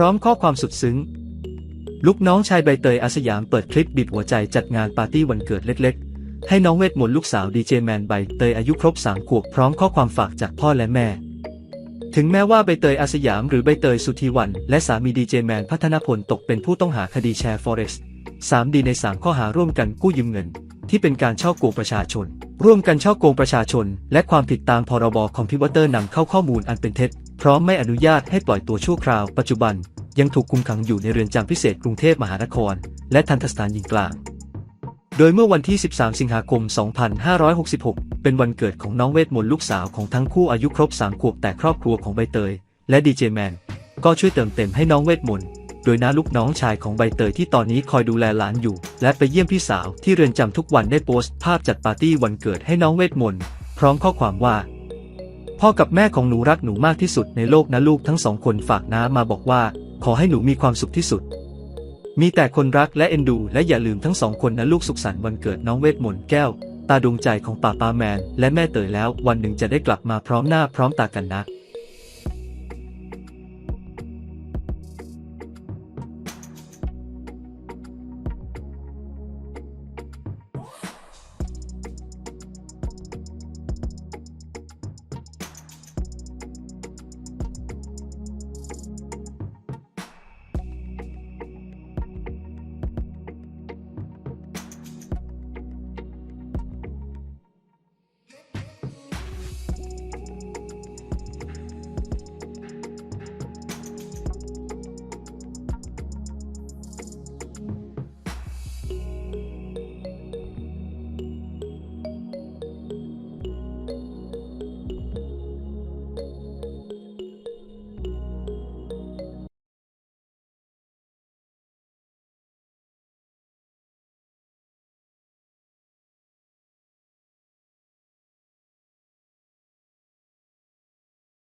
พร้อมข้อความสุดซึ้ง ลูกน้องชายใบเตยอาสยามเปิดคลิปบีบหัวใจจัดงานปาร์ตี้วันเกิดเล็กๆ ให้น้องเวทมนต์ลูกสาวดีเจแมนใบเตยอายุครบสามขวบพร้อมข้อความฝากจากพ่อและแม่ ถึงแม้ว่าใบเตยอาสยามหรือใบเตยสุธีวันและสามีดีเจแมนพัฒนพลตกเป็นผู้ต้องหาคดีแชร์ฟอเร็กซ์3ดีใน3ข้อหาร่วมกันกู้ยืมเงิน ที่เป็นการช่อโกงประชาชน ร่วมกันช่อโกงประชาชน และความผิดตามพรบคอมพิวเตอร์นำเข้าข้อมูลอันเป็นเท็จ พร้อมไม่อนุญาตให้ปล่อยตัวชั่วคราวปัจจุบันยังถูกคุมขังอยู่ในเรือนจำพิเศษกรุงเทพมหานคร และทันตสถานหญิงกลาง โดยเมื่อวันที่ 13 สิงหาคม 2566 เป็นวันเกิดของน้องเวทมนต์ลูกสาวของทั้งคู่อายุครบ 3 ขวบแต่ครอบครัวของใบเตย และดีเจแมนก็ช่วยเติมเต็มให้น้องเวทมนต์โดยน้าลูกน้องชายของใบเตยที่ตอนนี้คอยดูแลหลานอยู่ และไปเยี่ยมพี่สาวที่เรือนจำทุกวันได้โพสต์ภาพจัดปาร์ตี้วันเกิดให้น้องเวทมนต์พร้อมข้อความว่า พ่อกับแม่ของหนูรักหนูมากที่สุดในโลกนะลูกทั้งสองคนฝากน้ามาบอกว่า ขอให้หนูมีความสุขที่สุด มีแต่คนรักและเอ็นดู และอย่าลืมทั้งสองคนนะลูกสุขสันต์วันเกิดน้องเวทมนต์แก้ว ตาดวงใจของป่าปาแมน และแม่เตยแล้ว วันหนึ่งจะได้กลับมาพร้อมหน้าพร้อมตากันนะ